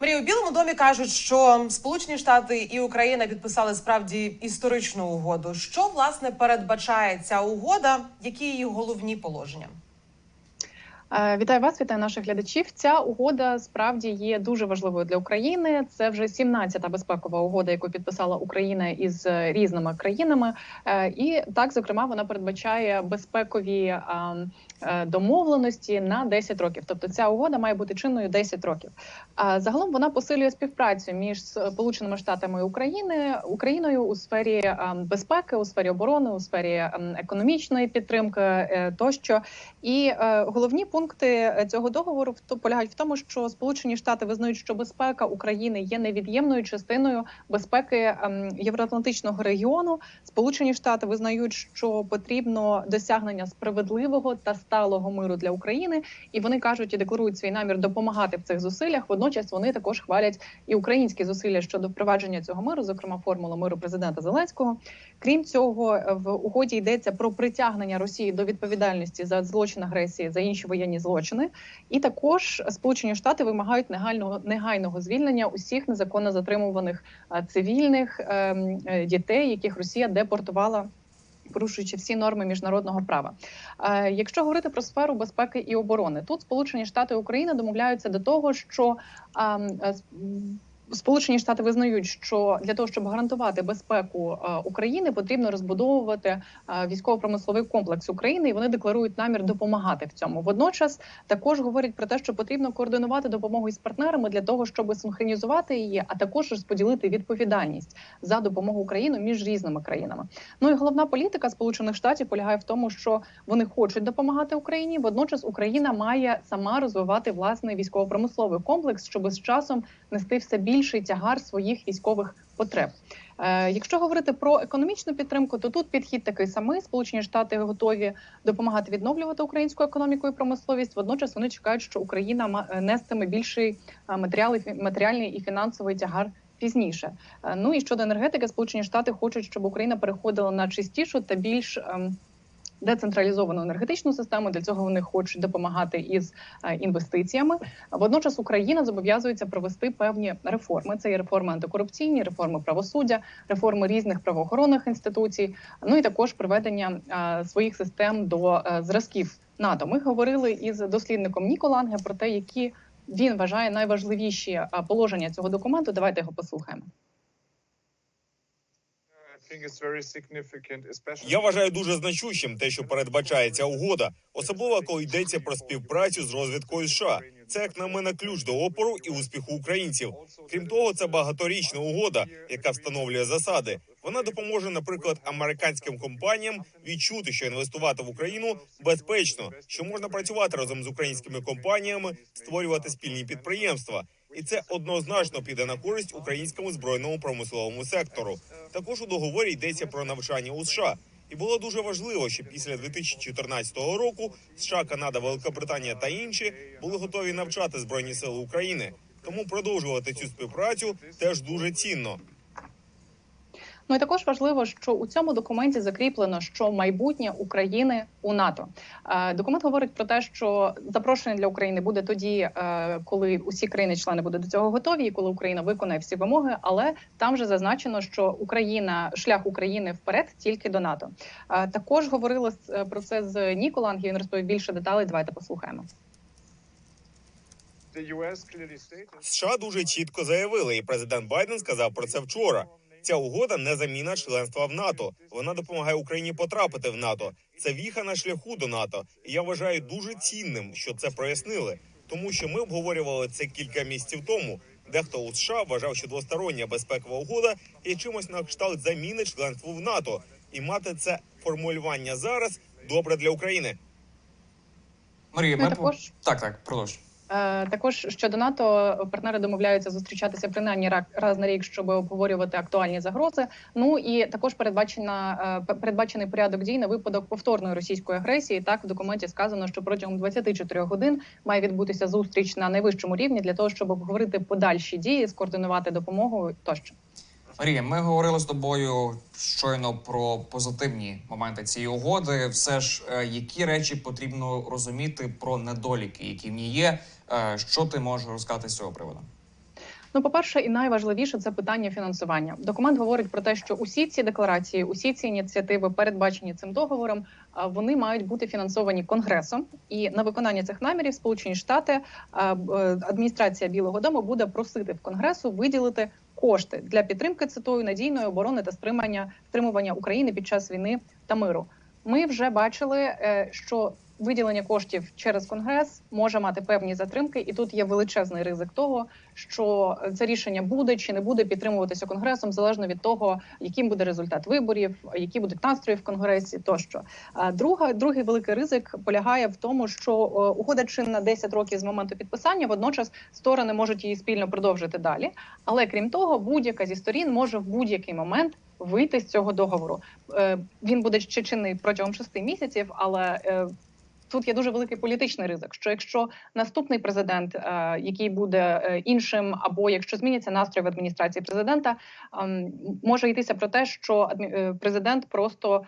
Марія, у Білому домі кажуть, що Сполучені Штати і Україна підписали справді історичну угоду. Що власне передбачає ця угода? Які її головні положення? Е, Вітаю вас, вітаю наших глядачів. Ця угода справді є дуже важливою для України. Це вже 17-та безпекова угода, яку підписала Україна із е, різними країнами. Е, І так, зокрема, вона передбачає безпекові а, е, домовленості на 10 років. Тобто, ця угода має бути чинною 10 років. А загалом вона посилює співпрацю між Сполученими Штатами України Україною у сфері безпеки, у сфері оборони, у сфері ем, економічної підтримки е, тощо. І е, головні пункти е, цього договору полягають в тому, що Сполучені Штати визнають, що безпека України є невід'ємною частиною безпеки ем, євроатлантичного регіону. Сполучені Штати визнають, що потрібно досягнення справедливого та сталого миру для України, і вони кажуть і декларують свій намір допомагати в цих зусиллях. Водночас вони також хвалять і українські зусилля щодо впровадження цього миру, зокрема формула миру президента Зеленського. Крім цього, в угоді йдеться про притягнення Росії до відповідальності за злочин агресії за інші воєнні злочини. І також Сполучені Штати вимагають негайного негайного звільнення усіх незаконно затримуваних е, цивільних ем, е, дітей, яких Росія депортувала. Порушуючи всі норми міжнародного права, Е, якщо говорити про сферу безпеки і оборони, тут Сполучені Штати і Україна домовляються до того, що ем, е, Сполучені Штати визнають, що для того, щоб гарантувати безпеку е, України, потрібно розбудовувати е, військово-промисловий комплекс України, і вони декларують намір допомагати в цьому. Водночас також говорять про те, що потрібно координувати допомогу із партнерами для того, щоб синхронізувати її, а також розподілити відповідальність за допомогу Україні між різними країнами. Ну і головна політика Сполучених Штатів полягає в тому, що вони хочуть допомагати Україні. Водночас Україна має сама розвивати власний військово-промисловий комплекс, щоб з часом нести все більший тягар своїх військових потреб. Е, якщо говорити про економічну підтримку, то тут підхід такий самий. Сполучені Штати готові допомагати відновлювати українську економіку і промисловість. Водночас вони чекають, що Україна е, нестиме більший е, матеріальний і фінансовий тягар. Пізніше, ну і щодо енергетики, Сполучені Штати хочуть, щоб Україна переходила на чистішу та більш ем, децентралізовану енергетичну систему. Для цього вони хочуть допомагати із е, інвестиціями. Водночас Україна зобов'язується провести певні реформи. Це є реформи антикорупційні, реформи правосуддя, реформи різних правоохоронних інституцій. Ну і також приведення е, своїх систем до е, зразків НАТО. Ми говорили із дослідником Ніко Ланге про те, які він вважає найважливіші положення цього документу. Давайте його послухаємо. Я вважаю дуже значущим те, що передбачається угода, особливо коли йдеться про співпрацю з розвідкою США. Це як на мене ключ до опору і успіху українців. Крім того, це багаторічна угода, яка встановлює засади. Вона допоможе, наприклад, американським компаніям відчути, що інвестувати в Україну безпечно, що можна працювати разом з українськими компаніями, створювати спільні підприємства. І це однозначно піде на користь українському збройному промисловому сектору. Також у договорі йдеться про навчання у США. І було дуже важливо, що після 2014 року США, Канада, Велика Британія та інші були готові навчати збройні сили України. Тому продовжувати цю співпрацю теж дуже цінно. Ну і також важливо, що у цьому документі закріплено, що майбутнє України у НАТО. Е, Документ говорить про те, що запрошення для України буде тоді, е, коли усі країни-члени будуть до цього готові, і коли Україна виконає всі вимоги. Але там же зазначено, що Україна шлях України вперед тільки до НАТО. Е, Також говорили з- про це з Ніколанг, Він розповів більше деталей. Давайте послухаємо. США дуже чітко заявили, і президент Байден сказав про це вчора. Ця угода не заміна членства в НАТО. Вона допомагає Україні потрапити в НАТО. Це віха на шляху до НАТО. І я вважаю дуже цінним, що це прояснили, тому що ми обговорювали це кілька місяців тому. Дехто у США вважав, що двостороння безпекова угода є чимось на кшталт заміни членству в НАТО, і мати це формулювання зараз добре для України. Марія, ми також так, так, продовж. Е, Також щодо НАТО партнери домовляються зустрічатися принаймні ра- раз на рік, щоб обговорювати актуальні загрози. Ну і також передбачена е, передбачений порядок дій на випадок повторної російської агресії. Так в документі сказано, що протягом 24 годин має відбутися зустріч на найвищому рівні для того, щоб обговорити подальші дії, скоординувати допомогу тощо. Марія, ми говорили з тобою щойно про позитивні моменти цієї угоди. Все ж, е, які речі потрібно розуміти про недоліки, які в ній є. Е, Що ти можеш розказати з цього приводу? Ну, по-перше, і найважливіше це питання фінансування. Документ говорить про те, що усі ці декларації, усі ці ініціативи, передбачені цим договором, вони мають бути фінансовані конгресом. І на виконання цих намірів Сполучені Штати е, адміністрація Білого Дому буде просити в конгресу виділити кошти для підтримки цитую надійної оборони та стримання стримування України під час війни та миру. Ми вже бачили, е, що виділення коштів через конгрес може мати певні затримки, і тут є величезний ризик того, що це рішення буде чи не буде підтримуватися конгресом, залежно від того, яким буде результат виборів, які будуть настрої в конгресі, тощо. А друга другий великий ризик полягає в тому, що угода чинна 10 років з моменту підписання. Водночас сторони можуть її спільно продовжити далі. Але крім того, будь-яка зі сторін може в будь-який момент вийти з цього договору. Е, Він буде ще чинний протягом шести місяців, але е, тут є дуже великий політичний ризик. Що якщо наступний президент, е, який буде е, іншим, або якщо зміняться настрої в адміністрації президента, ем, може йтися про те, що е, президент просто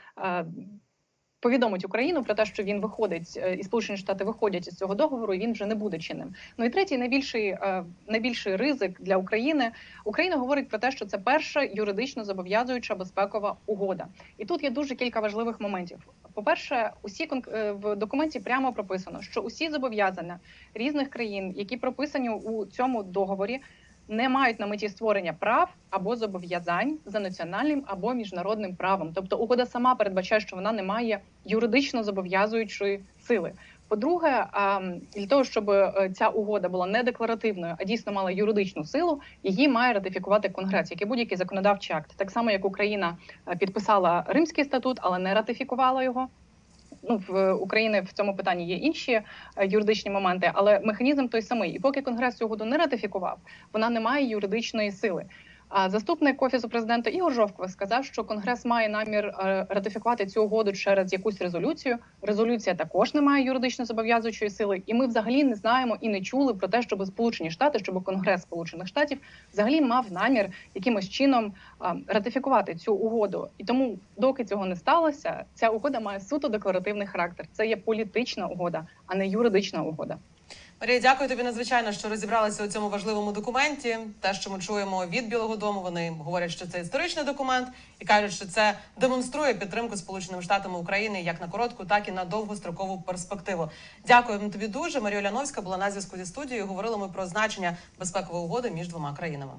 повідомить Україну про те, що він виходить е, і Сполучені Штати виходять із цього договору, і він вже не буде чинним. Ну і третій найбільший е, найбільший ризик для України. Україна говорить про те, що це перша юридично зобов'язуюча безпекова угода. І тут є дуже кілька важливих моментів. По-перше, усі кон- е, в документі прямо прописано, що усі зобов'язання різних країн, які прописані у цьому договорі, не мають на меті створення прав або зобов'язань за національним або міжнародним правом. Тобто угода сама передбачає, що вона не має юридично зобов'язуючої сили. По-друге, для того, щоб е, ця угода була не декларативною, а дійсно мала юридичну силу, її має ратифікувати Конгрес, як і будь-який законодавчий акт. Так само, як Україна е, підписала Римський статут, але не ратифікувала його. Ну, в України в цьому питанні є інші е, юридичні моменти, але механізм той самий. І поки Конгрес цю угоду не ратифікував, вона не має юридичної сили. Заступник офісу президента Ігор Жовков сказав, що Конгрес має намір е, ратифікувати цю угоду через якусь резолюцію. Резолюція також не має юридично зобов'язуючої сили, і ми взагалі не знаємо і не чули про те, щоб Сполучені Штати, щоб Конгрес Сполучених Штатів взагалі мав намір якимось чином ратифікувати цю угоду. І тому, доки цього не сталося, ця угода має суто декларативний характер. Це є політична угода, а не юридична угода. Марія, дякую тобі надзвичайно, що розібралися у цьому важливому документі. Те, що ми чуємо від Білого Дому, вони говорять, що це історичний документ і кажуть, що це демонструє підтримку Сполученими Штатами України як на коротку, так і на довгострокову перспективу. Дякуємо тобі дуже. Марія Ляновська була на зв'язку зі студією. Говорили ми про значення безпекової угоди між двома країнами.